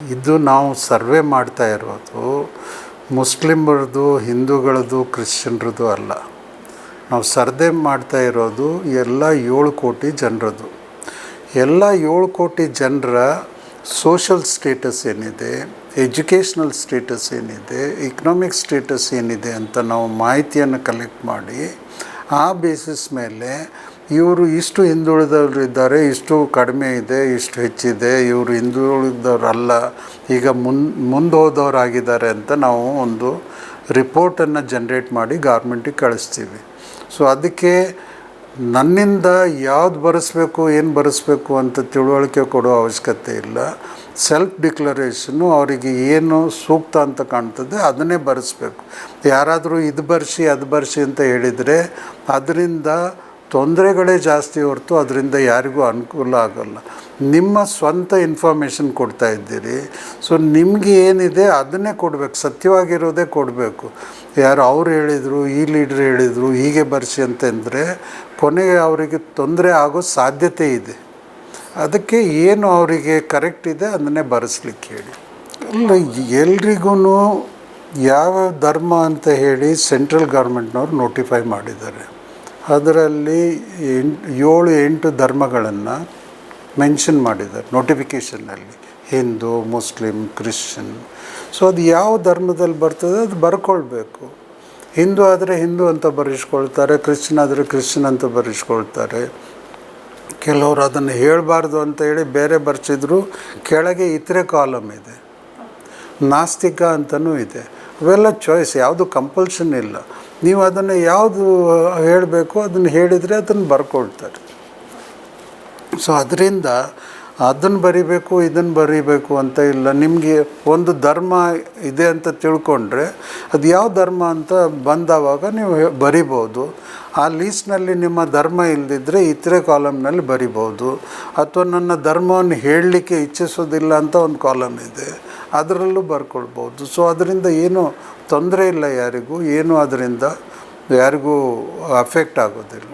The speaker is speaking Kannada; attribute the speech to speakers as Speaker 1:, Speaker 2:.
Speaker 1: ಇದು ನಾವು ಸರ್ವೆ ಮಾಡ್ತಾ ಇರೋದು ಮುಸ್ಲಿಮರದು ಹಿಂದೂಗಳದ್ದು, ಕ್ರಿಶ್ಚಿಯನ್ರದ್ದು ಅಲ್ಲ. ನಾವು ಸರ್ದೆ ಮಾಡ್ತಾ ಇರೋದು ಎಲ್ಲ ಏಳು ಕೋಟಿ ಜನರದ್ದು. ಎಲ್ಲ ಏಳು ಕೋಟಿ ಜನರ ಸೋಷಲ್ ಸ್ಟೇಟಸ್ ಏನಿದೆ ಎಜುಕೇಷ್ನಲ್ ಸ್ಟೇಟಸ್ ಏನಿದೆ ಇಕನಾಮಿಕ್ ಸ್ಟೇಟಸ್ ಏನಿದೆ ಅಂತ ನಾವು ಮಾಹಿತಿಯನ್ನು ಕಲೆಕ್ಟ್ ಮಾಡಿ, ಆ ಬೇಸಿಸ್ ಮೇಲೆ ಇವರು ಇಷ್ಟು ಹಿಂದುಳಿದವರು ಇದ್ದಾರೆ ಇಷ್ಟು ಕಡಿಮೆ ಇದೆ, ಇಷ್ಟು ಹೆಚ್ಚಿದೆ, ಇವರು ಹಿಂದುಳಿದವರಲ್ಲ, ಈಗ ಮುನ್ ಮುಂದೆ ಹೋದವರಾಗಿದ್ದಾರೆ ಅಂತ ನಾವು ಒಂದು ರಿಪೋರ್ಟನ್ನು ಜನ್ರೇಟ್ ಮಾಡಿ ಗಾರ್ಮೆಂಟಿಗೆ ಕಳಿಸ್ತೀವಿ. ಸೊ ಅದಕ್ಕೆ ನನ್ನಿಂದ ಯಾವ್ದು ಬರೆಸ್ಬೇಕು, ಏನು ಬರೆಸ್ಬೇಕು ಅಂತ ತಿಳುವಳಿಕೆ ಕೊಡೋ ಅವಶ್ಯಕತೆ ಇಲ್ಲ. ಸೆಲ್ಫ್ ಡಿಕ್ಲರೇಷನ್ನು ಅವರಿಗೆ ಏನು ಸೂಕ್ತ ಅಂತ ಕಾಣ್ತದೆ, ಅದನ್ನೇ ಬರೆಸ್ಬೇಕು. ಯಾರಾದರೂ ಇದು ಬರೆಸಿ, ಅದು ಬರೆಸಿ ಅಂತ ಹೇಳಿದರೆ, ಅದರಿಂದ ತೊಂದರೆಗಳೇ ಜಾಸ್ತಿ ಹೊರತು ಅದರಿಂದ ಯಾರಿಗೂ ಅನುಕೂಲ ಆಗೋಲ್ಲ. ನಿಮ್ಮ ಸ್ವಂತ ಇನ್ಫಾರ್ಮೇಷನ್ ಕೊಡ್ತಾ ಇದ್ದೀರಿ. ಸೊ ನಿಮಗೆ ಏನಿದೆ ಅದನ್ನೇ ಕೊಡಬೇಕು. ಸತ್ಯವಾಗಿರೋದೇ ಕೊಡಬೇಕು. ಯಾರು ಅವ್ರು ಹೇಳಿದರು, ಈ ಲೀಡ್ರ್ ಹೇಳಿದರು, ಹೀಗೆ ಬರೆಸಿ ಅಂತಂದರೆ ಕೊನೆಗೆ ಅವರಿಗೆ ತೊಂದರೆ ಆಗೋ ಸಾಧ್ಯತೆ ಇದೆ. ಅದಕ್ಕೆ ಏನು ಅವರಿಗೆ ಕರೆಕ್ಟ್ ಇದೆ ಅದನ್ನೇ ಬರೆಸ್ಲಿಕ್ಕೆ ಹೇಳಿ. ಇಲ್ಲ ಎಲ್ರಿಗೂ ಯಾವ ಧರ್ಮ ಅಂತ ಹೇಳಿ ಸೆಂಟ್ರಲ್ ಗೌರ್ಮೆಂಟ್ನವ್ರು ನೋಟಿಫೈ ಮಾಡಿದ್ದಾರೆ. ಅದರಲ್ಲಿ ಎಂಟು, ಏಳು, ಎಂಟು ಧರ್ಮಗಳನ್ನು ಮೆನ್ಷನ್ ಮಾಡಿದ್ದಾರೆ ನೋಟಿಫಿಕೇಷನ್ನಲ್ಲಿ ಹಿಂದೂ ಮುಸ್ಲಿಮ್ ಕ್ರಿಶ್ಚಿಯನ್. ಸೊ ಅದು ಯಾವ ಧರ್ಮದಲ್ಲಿ ಬರ್ತದೆ ಅದು ಬರ್ಕೊಳ್ಬೇಕು. ಹಿಂದೂ ಆದರೆ ಹಿಂದೂ ಅಂತ ಬರೆಸ್ಕೊಳ್ತಾರೆ, ಕ್ರಿಶ್ಚಿಯನ್ ಆದರೆ ಕ್ರಿಶ್ಚಿಯನ್ ಅಂತ ಬರೆಸ್ಕೊಳ್ತಾರೆ. ಕೆಲವರು ಅದನ್ನು ಹೇಳಬಾರ್ದು ಅಂತ ಹೇಳಿ ಬೇರೆ ಬರ್ಸಿದ್ರು, ಕೆಳಗೆ ಇತರೆ ಕಾಲಮ್ ಇದೆ. ನಾಸ್ತಿಕ ಅಂತಲೂ ಇದೆ. ಅವೆಲ್ಲ ಚಾಯ್ಸ್ ಯಾವುದು ಕಂಪಲ್ಷನ್ ಇಲ್ಲ. ನೀವು ಅದನ್ನು ಯಾವುದು ಹೇಳಬೇಕು ಅದನ್ನು ಹೇಳಿದರೆ ಅದನ್ನು ಬರ್ಕೊಳ್ತಾರೆ. ಸೊ ಅದರಿಂದ ಅದನ್ನು ಬರಿಬೇಕು ಇದನ್ನು ಬರಿಬೇಕು ಅಂತ ಇಲ್ಲ. ನಿಮಗೆ ಒಂದು ಧರ್ಮ ಇದೆ ಅಂತ ತಿಳ್ಕೊಂಡ್ರೆ ಅದು ಯಾವ ಧರ್ಮ ಅಂತ ಬಂದವಾಗ ನೀವು ಬರಿಬೋದು ಆ ಲೀಸ್ಟ್ನಲ್ಲಿ ನಿಮ್ಮ ಧರ್ಮ ಇಲ್ಲದಿದ್ದರೆ ಇತರೆ ಕಾಲಮ್ನಲ್ಲಿ ಬರಿಬೋದು ಅಥವಾ ನನ್ನ ಧರ್ಮವನ್ನು ಹೇಳಲಿಕ್ಕೆ ಇಚ್ಛಿಸೋದಿಲ್ಲ ಅಂತ ಒಂದು ಕಾಲಮ್ ಇದೆ. ಅದರಲ್ಲೂ ಬರ್ಕೊಳ್ಬೋದು ಸೊ, ಅದರಿಂದ ಏನು ತೊಂದರೆ ಇಲ್ಲ ಯಾರಿಗೂ. ಏನು ಅದರಿಂದ ಯಾರಿಗೂ ಅಫೆಕ್ಟ್ ಆಗೋದಿಲ್ಲ.